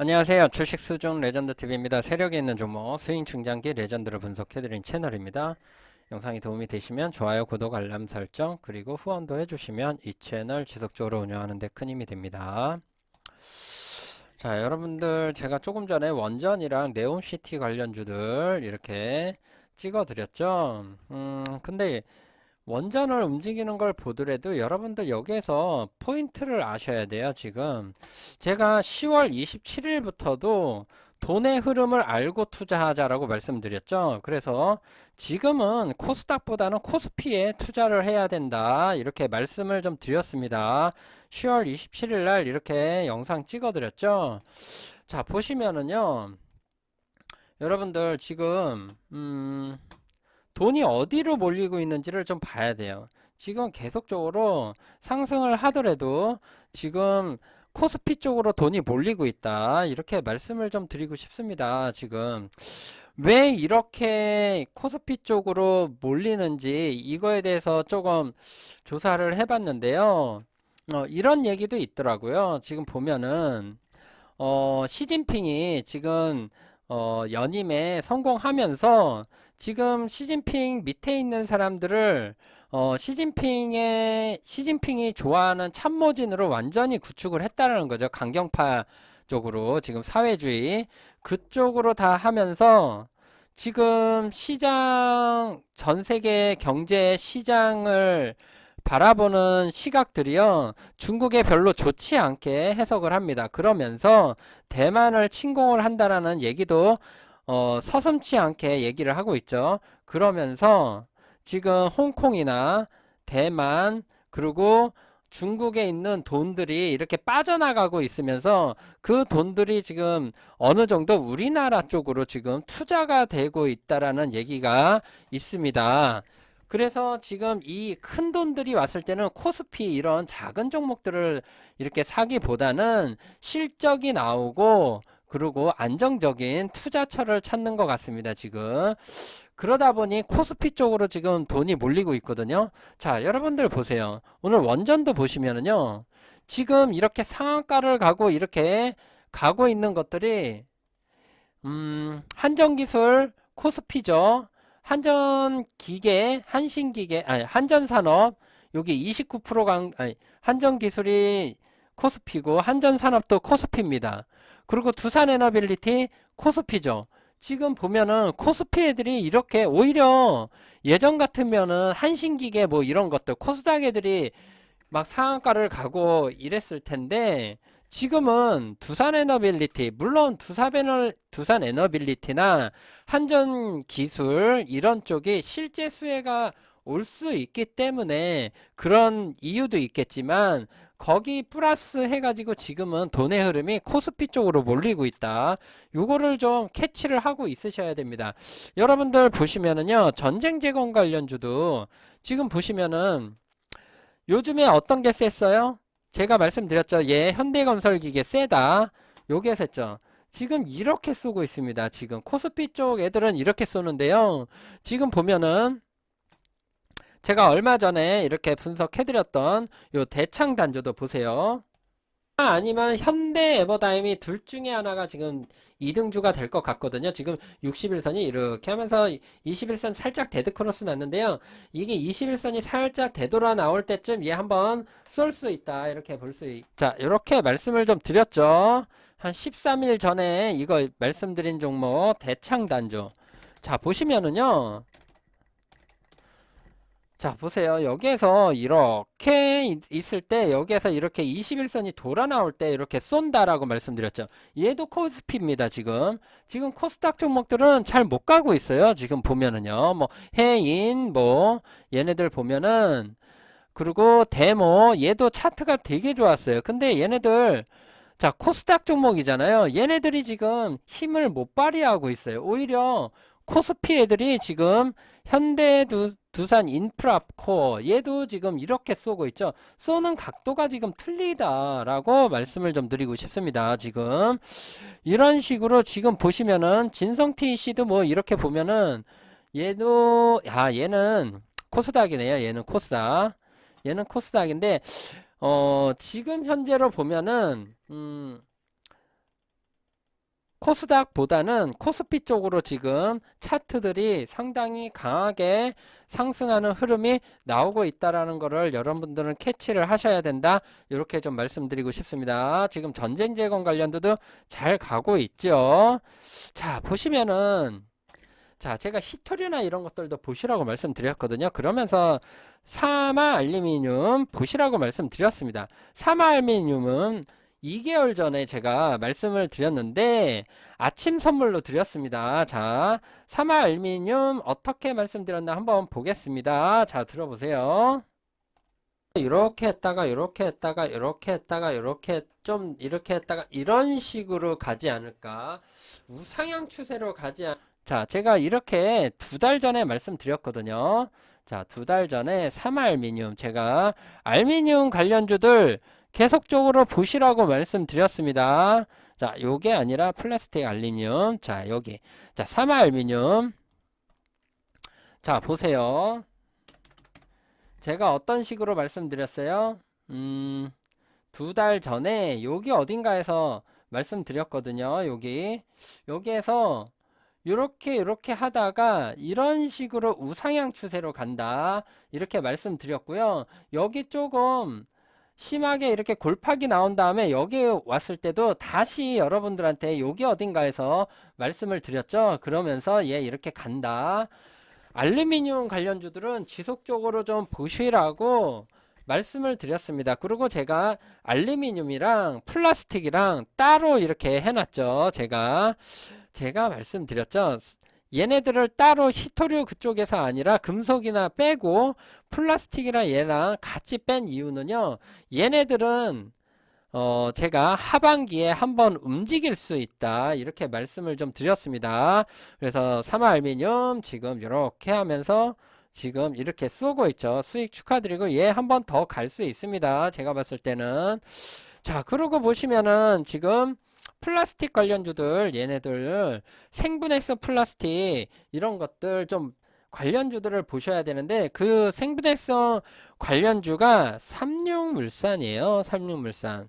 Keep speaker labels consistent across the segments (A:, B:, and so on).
A: 안녕하세요. 주식 수중 레전드 TV입니다. 세력에 있는 종목 스윙 충전기 레전드를 분석해드린 채널입니다. 영상이 도움이 되시면 좋아요, 구독, 알람 설정 그리고 후원도 해주시면 이 채널 지속적으로 운영하는 데 큰 힘이 됩니다. 자, 여러분들 제가 조금 전에 원전이랑 네온시티 관련주들 이렇게 찍어드렸죠. 음, 근데 원전을 움직이는 걸 보더라도 여러분들 여기에서 포인트를 아셔야 돼요, 지금. 제가 10월 27일부터도 돈의 흐름을 알고 투자하자라고 말씀드렸죠. 그래서 지금은 코스닥보다는 코스피에 투자를 해야 된다. 이렇게 말씀을 좀 드렸습니다. 10월 27일 날 이렇게 영상 찍어 드렸죠. 자, 보시면은요. 여러분들 지금 음 돈이 어디로 몰리고 있는지를 좀 봐야 돼요. 지금 계속적으로 상승을 하더라도 지금 코스피 쪽으로 돈이 몰리고 있다. 이렇게 말씀을 좀 드리고 싶습니다. 지금 왜 이렇게 코스피 쪽으로 몰리는지 이거에 대해서 조금 조사를 해봤는데요. 어, 이런 얘기도 있더라고요. 지금 보면은 어, 시진핑이 지금 어, 연임에 성공하면서 지금 시진핑 밑에 있는 사람들을 어, 시진핑의 시진핑이 좋아하는 참모진으로 완전히 구축을 했다는 거죠. 강경파 쪽으로 지금 사회주의 그쪽으로 다 하면서 지금 시장 전 세계 경제 시장을 바라보는 시각들이요. 중국에 별로 좋지 않게 해석을 합니다. 그러면서 대만을 침공을 한다라는 얘기도 어, 서슴치 않게 얘기를 하고 있죠. 그러면서 지금 홍콩이나 대만 그리고 중국에 있는 돈들이 이렇게 빠져나가고 있으면서 그 돈들이 지금 어느 정도 우리나라 쪽으로 지금 투자가 되고 있다라는 얘기가 있습니다. 그래서 지금 이 큰 돈들이 왔을 때는 코스피 이런 작은 종목들을 이렇게 사기보다는 실적이 나오고 그리고 안정적인 투자처를 찾는 것 같습니다, 지금. 그러다 보니 코스피 쪽으로 지금 돈이 몰리고 있거든요. 자, 여러분들 보세요. 오늘 원전도 보시면은요. 지금 이렇게 상한가를 가고 이렇게 가고 있는 것들이 음, 한전기술 코스피죠. 한전기계, 한신기계, 아니, 한전산업 여기 29% 강, 아니, 한전기술이 코스피고 한전산업도 코스피입니다. 그리고 두산에너빌리티 코스피죠. 지금 보면은 코스피 애들이 이렇게 오히려 예전 같으면은 한신기계 뭐 이런 것들 코스닥 애들이 막 상한가를 가고 이랬을 텐데 지금은 두산 에너빌리티 물론 두산에너 두산 에너빌리티나 한전 기술 이런 쪽이 실제 수혜가 올 수 있기 때문에 그런 이유도 있겠지만 거기 플러스 해가지고 지금은 돈의 흐름이 코스피 쪽으로 몰리고 있다. 요거를 좀 캐치를 하고 있으셔야 됩니다. 여러분들 보시면은요, 전쟁 재건 관련주도 지금 보시면은 요즘에 어떤 게 셌어요? 제가 말씀드렸죠. 예, 현대건설기계 세다. 요게 셌죠. 지금 이렇게 쏘고 있습니다. 지금 코스피 쪽 애들은 이렇게 쏘는데요. 지금 보면은 제가 얼마 전에 이렇게 분석해드렸던 요 대창 단조도 보세요. 아니면 현대 에버다임이 둘 중에 하나가 지금 2등주가 될 것 같거든요. 지금 61선이 이렇게 하면서 21선 살짝 데드크로스 났는데요. 이게 21선이 살짝 되돌아 나올 때쯤 얘 한번 쏠 수 있다. 이렇게 볼 수 있... 자, 이렇게 말씀을 좀 드렸죠. 한 13일 전에 이거 말씀드린 종목 대창 단조. 자, 보시면은요. 자, 보세요. 여기에서 이렇게 있- 있을 때, 여기에서 이렇게 21선이 돌아 나올 때 이렇게 쏜다 라고 말씀드렸죠. 얘도 코스피입니다, 지금. 지금 코스닥 종목들은 잘 못 가고 있어요. 지금 보면은요. 뭐, 해인, 뭐, 얘네들 보면은, 그리고 데모, 얘도 차트가 되게 좋았어요. 근데 얘네들, 자, 코스닥 종목이잖아요. 얘네들이 지금 힘을 못 발휘하고 있어요. 오히려 코스피 애들이 지금 현대 두, 두산 인프라코어 얘도 지금 이렇게 쏘고 있죠. 쏘는 각도가 지금 틀리다라고 말씀을 좀 드리고 싶습니다. 지금 이런 식으로 지금 보시면은 진성T 씨도 뭐 이렇게 보면은 얘도 야 얘는 코스닥이네요. 얘는 코스닥. 얘는 코스닥인데 어 지금 현재로 보면은 음 코스닥보다는 코스피 쪽으로 지금 차트들이 상당히 강하게 상승하는 흐름이 나오고 있다라는 거를 여러분들은 캐치를 하셔야 된다. 이렇게 좀 말씀드리고 싶습니다. 지금 전쟁 재건 관련도도 잘 가고 있죠. 자, 보시면은 자, 제가 히토리나 이런 것들도 보시라고 말씀드렸거든요. 그러면서 사마 알루미늄 보시라고 말씀드렸습니다. 사마 알루미늄은 2개월 전에 제가 말씀을 드렸는데 아침 선물로 드렸습니다. 자, 사마 알루미늄 어떻게 말씀드렸나 한번 보겠습니다. 자, 들어보세요. 이렇게 했다가 이렇게 했다가 이렇게 했다가 이렇게 좀 이렇게 했다가 이런 식으로 가지 않을까? 우상향 추세로 가지 않... 자, 제가 이렇게 두 달 전에 말씀드렸거든요. 자, 두 달 전에 사마알미늄 제가 알미늄 관련주들 계속적으로 보시라고 말씀드렸습니다. 자, 요게 아니라 플라스틱 알루미늄. 자, 여기. 자, 사마알미늄. 자, 보세요. 제가 어떤 식으로 말씀드렸어요? 음, 두 달 전에 여기 어딘가에서 말씀드렸거든요. 여기. 여기에서 이렇게 이렇게 하다가 이런 식으로 우상향 추세로 간다. 이렇게 말씀드렸고요. 여기 조금 심하게 이렇게 골팍이 나온 다음에 여기 왔을 때도 다시 여러분들한테 여기 어딘가에서 말씀을 드렸죠. 그러면서 얘 이렇게 간다. 알루미늄 관련주들은 지속적으로 좀 보시라고 말씀을 드렸습니다. 그리고 제가 알루미늄이랑 플라스틱이랑 따로 이렇게 해놨죠. 제가 제가 말씀드렸죠. 얘네들을 따로 히토류 그쪽에서 아니라 금속이나 빼고 플라스틱이랑 얘랑 같이 뺀 이유는요. 얘네들은 어 제가 하반기에 한번 움직일 수 있다 이렇게 말씀을 좀 드렸습니다. 그래서 사마알미늄 지금 이렇게 하면서 지금 이렇게 쏘고 있죠. 수익 축하드리고 얘 한번 더 갈 수 있습니다. 제가 봤을 때는 자 그러고 보시면은 지금 플라스틱 관련주들 얘네들 생분해성 플라스틱 이런 것들 좀 관련주들을 보셔야 되는데 그 생분해성 관련주가 삼육물산이에요. 삼육물산.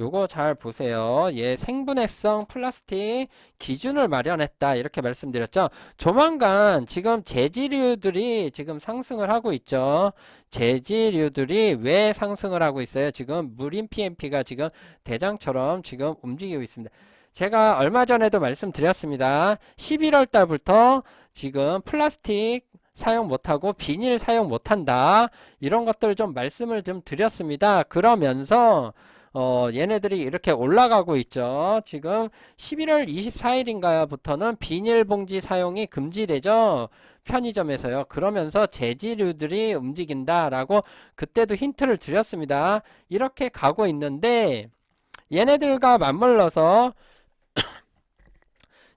A: 요거 잘 보세요. 얘 생분해성 플라스틱 기준을 마련했다. 이렇게 말씀드렸죠. 조만간 지금 재질류들이 지금 상승을 하고 있죠. 재질류들이 왜 상승을 하고 있어요? 지금 무림 PMP가 지금 대장처럼 지금 움직이고 있습니다. 제가 얼마 전에도 말씀드렸습니다. 11월 달부터 지금 플라스틱 사용 못하고 비닐 사용 못한다. 이런 것들 좀 말씀을 좀 드렸습니다. 그러면서 어, 얘네들이 이렇게 올라가고 있죠. 지금 11월 24일인가부터는 비닐봉지 사용이 금지되죠. 편의점에서요. 그러면서 재질류들이 움직인다라고 그때도 힌트를 드렸습니다. 이렇게 가고 있는데 얘네들과 맞물러서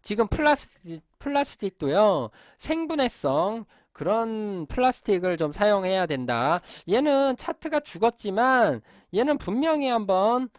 A: 지금 플라스틱, 플라스틱도요. 생분해성 그런 플라스틱을 좀 사용해야 된다. 얘는 차트가 죽었지만 얘는 분명히 한번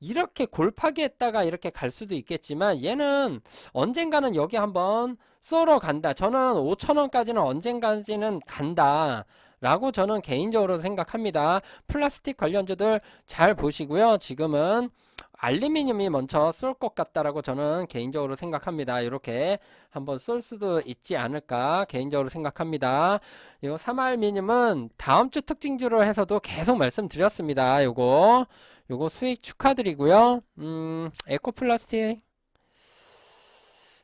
A: 이렇게 골파기 했다가 이렇게 갈 수도 있겠지만 얘는 언젠가는 여기 한번 쏘러 간다. 저는 5천원까지는 언젠가지는 간다. 라고 저는 개인적으로 생각합니다. 플라스틱 관련주들 잘 보시고요. 지금은 알루미늄이 먼저 쏠 것 같다라고 저는 개인적으로 생각합니다. 이렇게 한번 쏠 수도 있지 않을까 개인적으로 생각합니다. 이거 삼알미늄은 다음 주 특징주로 해서도 계속 말씀드렸습니다. 요거 요거 수익 축하드리고요. 음, 에코플라스틱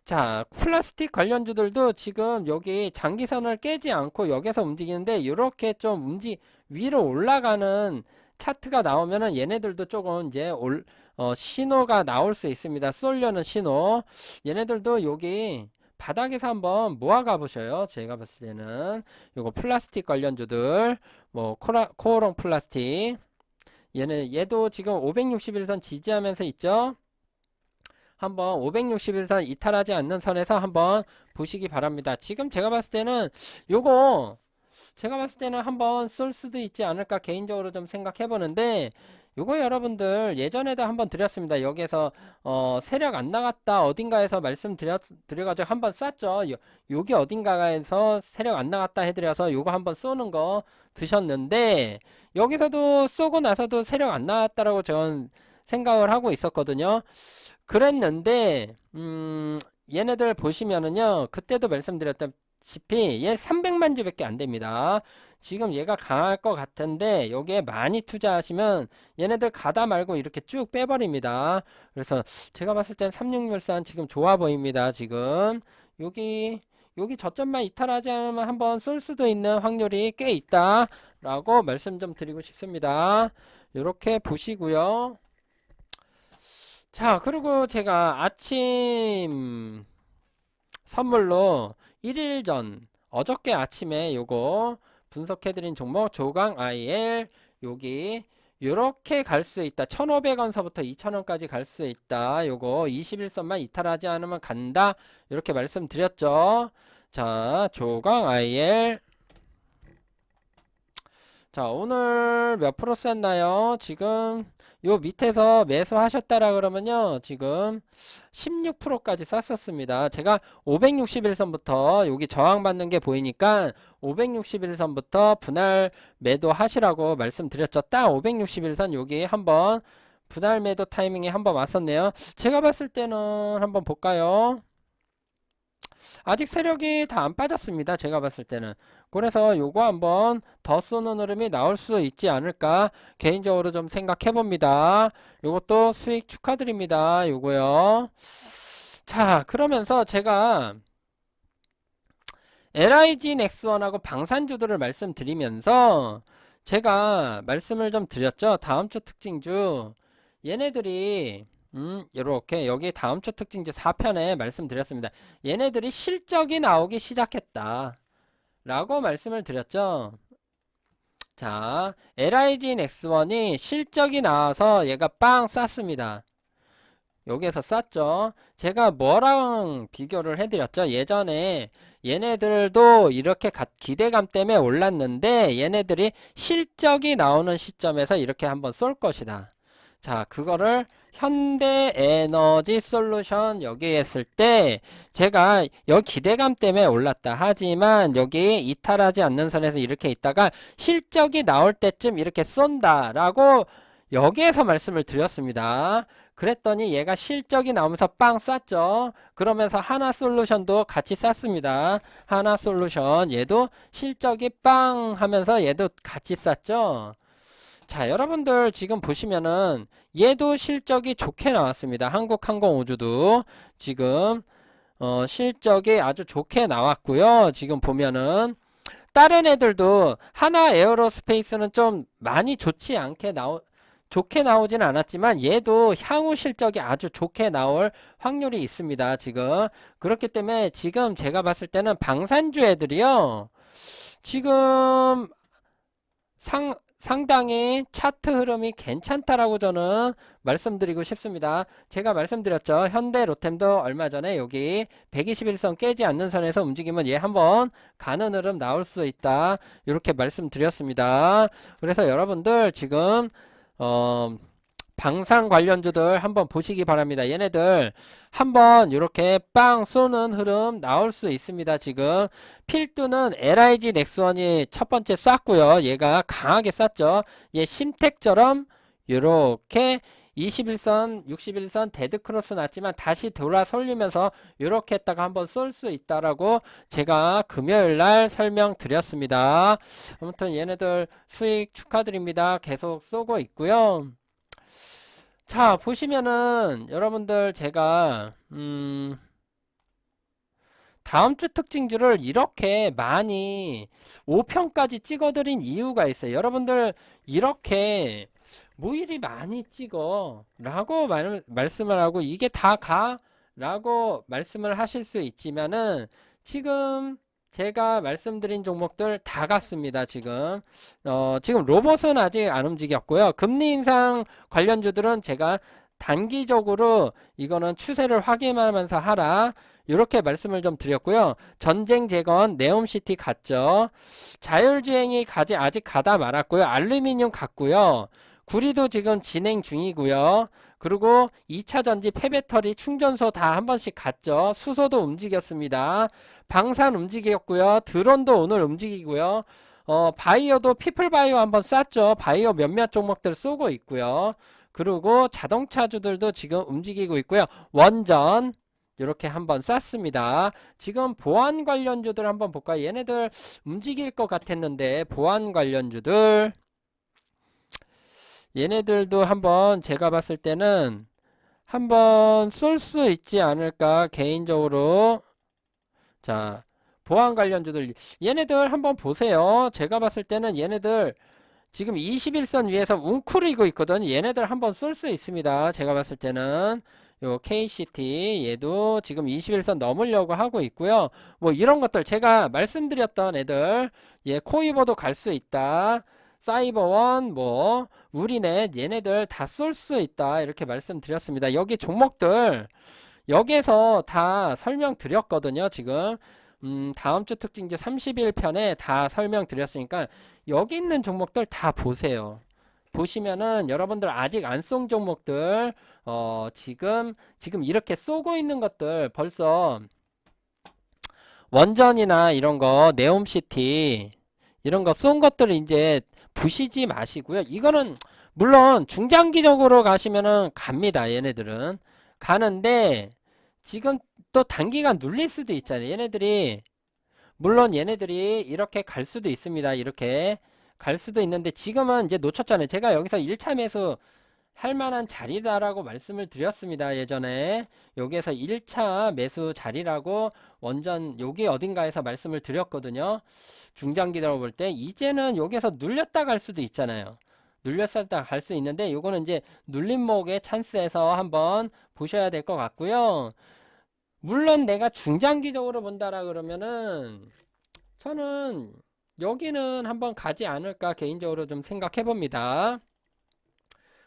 A: 자, 플라스틱 관련주들도 지금 여기 장기선을 깨지 않고 여기서 움직이는데 이렇게 좀 움직 위로 올라가는 차트가 나오면은 얘네들도 조금 이제 올 어, 신호가 나올 수 있습니다. 쏠려는 신호. 얘네들도 여기 바닥에서 한번 모아가 보셔요. 제가 봤을 때는 요거 플라스틱 관련주들 뭐 코라, 코오롱 플라스틱 얘는 얘도 지금 561선 지지하면서 있죠. 한번 561선 이탈하지 않는 선에서 한번 보시기 바랍니다. 지금 제가 봤을 때는 요거 제가 봤을 때는 한번 쏠 수도 있지 않을까 개인적으로 좀 생각해 보는데 요거 여러분들 예전에도 한번 드렸습니다. 여기에서 어 세력 안 나갔다 어딘가에서 말씀드려 드려가지고 한번 쐈죠. 요, 여기 어딘가에서 세력 안 나갔다 해드려서 요거 한번 쏘는 거 드셨는데 여기서도 쏘고 나서도 세력 안 나왔다라고 저는 생각을 하고 있었거든요. 그랬는데 음, 얘네들 보시면은요. 그때도 말씀드렸 다시피 얘 300만 주밖에 안 됩니다. 지금 얘가 강할 것 같은데 여기에 많이 투자하시면 얘네들 가다 말고 이렇게 쭉 빼버립니다. 그래서 제가 봤을 땐 3613 지금 좋아 보입니다. 지금 여기 여기 저점만 이탈하지 않으면 한번 쏠 수도 있는 확률이 꽤 있다 라고 말씀 좀 드리고 싶습니다. 이렇게 보시고요. 자, 그리고 제가 아침 선물로 1일 전 어저께 아침에 요거 분석해드린 종목 조강 IL 여기 요렇게 갈 수 있다. 1,500원서부터 2,000원까지 갈 수 있다. 요거 21선만 이탈하지 않으면 간다. 이렇게 말씀드렸죠. 자, 조강 IL 자, 오늘 몇 프로 쐈나요? 지금 요 밑에서 매수하셨다라 그러면요. 지금 16%까지 쌌었습니다. 제가 561선부터 여기 저항받는 게 보이니까 561선부터 분할 매도 하시라고 말씀드렸죠. 딱 561선 여기 한번 분할 매도 타이밍에 한번 왔었네요. 제가 봤을 때는 한번 볼까요? 아직 세력이 다 안 빠졌습니다. 제가 봤을 때는. 그래서 요거 한번 더 쏘는 흐름이 나올 수 있지 않을까 개인적으로 좀 생각해 봅니다. 요것도 수익 축하드립니다. 요거요. 자, 그러면서 제가 LIG 넥스원하고 방산주들을 말씀드리면서 제가 말씀을 좀 드렸죠. 다음 주 특징주 얘네들이 음, 이렇게 여기 다음 주 특징주 4편에 말씀드렸습니다. 얘네들이 실적이 나오기 시작했다. 라고 말씀을 드렸죠. 자, LIG X1이 실적이 나와서 얘가 빵 쌌습니다. 여기에서 쌌죠. 제가 뭐랑 비교를 해드렸죠. 예전에 얘네들도 이렇게 가- 기대감 때문에 올랐는데 얘네들이 실적이 나오는 시점에서 이렇게 한번 쏠 것이다. 자, 그거를 현대 에너지 솔루션 여기에 했을 때 제가 여기 기대감 때문에 올랐다. 하지만 여기 이탈하지 않는 선에서 이렇게 있다가 실적이 나올 때쯤 이렇게 쏜다라고 여기에서 말씀을 드렸습니다. 그랬더니 얘가 실적이 나오면서 빵 쐈죠. 그러면서 하나 솔루션도 같이 쐈습니다. 하나 솔루션 얘도 실적이 빵 하면서 얘도 같이 쐈죠. 자, 여러분들 지금 보시면은 얘도 실적이 좋게 나왔습니다. 한국항공우주도 지금 어, 실적이 아주 좋게 나왔고요. 지금 보면은 다른 애들도 하나 에어로스페이스는 좀 많이 좋지 않게 나오 좋게 나오진 않았지만 얘도 향후 실적이 아주 좋게 나올 확률이 있습니다. 지금 그렇기 때문에 지금 제가 봤을 때는 방산주 애들이요. 지금 상 상당히 차트 흐름이 괜찮다라고 저는 말씀드리고 싶습니다. 제가 말씀드렸죠. 현대 로템도 얼마 전에 여기 121선 깨지 않는 선에서 움직이면 얘 한번 가는 흐름 나올 수 있다. 이렇게 말씀드렸습니다. 그래서 여러분들 지금 어 방산 관련주들 한번 보시기 바랍니다. 얘네들 한번 이렇게 빵 쏘는 흐름 나올 수 있습니다. 지금 필두는 LIG 넥스원이 첫 번째 쐈고요. 얘가 강하게 쐈죠. 얘 심택처럼 이렇게 21선, 61선 데드크로스 났지만 다시 돌아 설리면서 이렇게 했다가 한번 쏠 수 있다라고 제가 금요일 날 설명드렸습니다. 아무튼 얘네들 수익 축하드립니다. 계속 쏘고 있고요. 자, 보시면은 여러분들 제가 음 다음 주 특징주를 이렇게 많이 5편까지 찍어드린 이유가 있어요. 여러분들 이렇게 무일이 많이 찍어 라고 말, 말씀을 하고 이게 다 가? 라고 말씀을 하실 수 있지만은 지금 제가 말씀드린 종목들 다 갔습니다. 지금 어, 지금 로봇은 아직 안 움직였고요. 금리 인상 관련주들은 제가 단기적으로 이거는 추세를 확인하면서 하라. 이렇게 말씀을 좀 드렸고요. 전쟁 재건 네옴시티 갔죠. 자율주행이 가지 아직 가다 말았고요. 알루미늄 갔고요. 구리도 지금 진행 중이고요. 그리고 2차 전지 폐배터리 충전소 다 한 번씩 갔죠. 수소도 움직였습니다. 방산 움직였고요. 드론도 오늘 움직이고요. 어, 바이오도 피플바이오 한번 쐈죠. 바이오 몇몇 종목들 쏘고 있고요. 그리고 자동차주들도 지금 움직이고 있고요. 원전 이렇게 한번 쐈습니다. 지금 보안 관련주들 한번 볼까요? 얘네들 움직일 것 같았는데 보안 관련주들 얘네들도 한번 제가 봤을 때는 한번 쏠 수 있지 않을까 개인적으로 자 보안 관련주들 얘네들 한번 보세요. 제가 봤을 때는 얘네들 지금 21선 위에서 웅크리고 있거든. 얘네들 한번 쏠 수 있습니다. 제가 봤을 때는 요 KCT 얘도 지금 21선 넘으려고 하고 있고요. 뭐 이런 것들 제가 말씀드렸던 애들 얘 코이버도 갈 수 있다. 사이버원 뭐 우리넷 얘네들 다 쏠 수 있다. 이렇게 말씀드렸습니다. 여기 종목들 여기에서 다 설명드렸거든요. 지금 음, 다음 주 특징제 31편에 다 설명드렸으니까 여기 있는 종목들 다 보세요. 보시면은 여러분들 아직 안 쏜 종목들 어 지금 지금 이렇게 쏘고 있는 것들 벌써 원전이나 이런 거 네옴시티 이런 거 쏜 것들을 이제 보시지 마시고요. 이거는 물론 중장기적으로 가시면은 갑니다. 얘네들은 가는데 지금 또 단기간 눌릴 수도 있잖아요. 얘네들이 물론 얘네들이 이렇게 갈 수도 있습니다. 이렇게 갈 수도 있는데 지금은 이제 놓쳤잖아요. 제가 여기서 1차 매수 할 만한 자리다라고 말씀을 드렸습니다. 예전에 여기에서 1차 매수 자리라고 원전 여기 어딘가에서 말씀을 드렸거든요. 중장기적으로 볼때 이제는 여기에서 눌렸다 갈 수도 있잖아요. 눌렸다 갈 수 있는데 요거는 이제 눌림목의 찬스에서 한번 보셔야 될 것 같고요. 물론 내가 중장기적으로 본다라 그러면은 저는 여기는 한번 가지 않을까 개인적으로 좀 생각해 봅니다.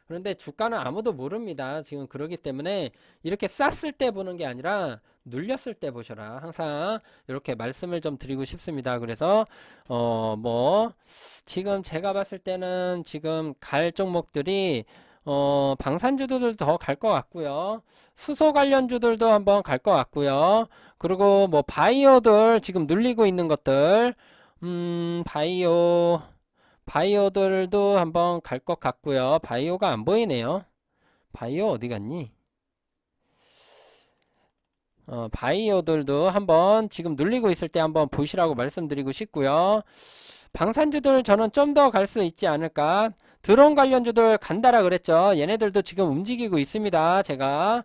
A: 그런데 주가는 아무도 모릅니다. 지금 그러기 때문에 이렇게 쌌을 때 보는 게 아니라 눌렸을 때 보셔라. 항상 이렇게 말씀을 좀 드리고 싶습니다. 그래서 어 뭐 지금 제가 봤을 때는 지금 갈 종목들이 어 방산주들도 더 갈 것 같고요. 수소 관련주들도 한번 갈 것 같고요. 그리고 뭐 바이오들 지금 눌리고 있는 것들 음 바이오 바이오들도 한번 갈 것 같고요. 바이오가 안 보이네요. 바이오 어디 갔니? 어, 바이오들도 한번 지금 눌리고 있을 때 한번 보시라고 말씀드리고 싶고요. 방산주들 저는 좀 더 갈 수 있지 않을까. 드론 관련주들 간다라 그랬죠. 얘네들도 지금 움직이고 있습니다. 제가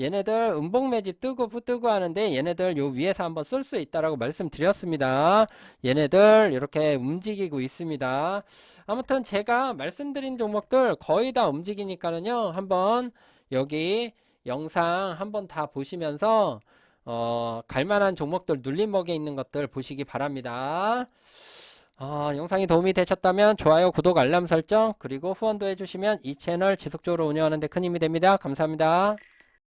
A: 얘네들 음봉 매집 뜨고 뜨고 하는데 얘네들 요 위에서 한번 쏠수 있다라고 말씀드렸습니다. 얘네들 이렇게 움직이고 있습니다. 아무튼 제가 말씀드린 종목들 거의 다 움직이니까는요. 한번 여기 영상 한번 다 보시면서 어, 갈만한 종목들 눌림목에 있는 것들 보시기 바랍니다. 어, 영상이 도움이 되셨다면 좋아요, 구독, 알람 설정 그리고 후원도 해주시면 이 채널 지속적으로 운영하는 데 큰 힘이 됩니다. 감사합니다.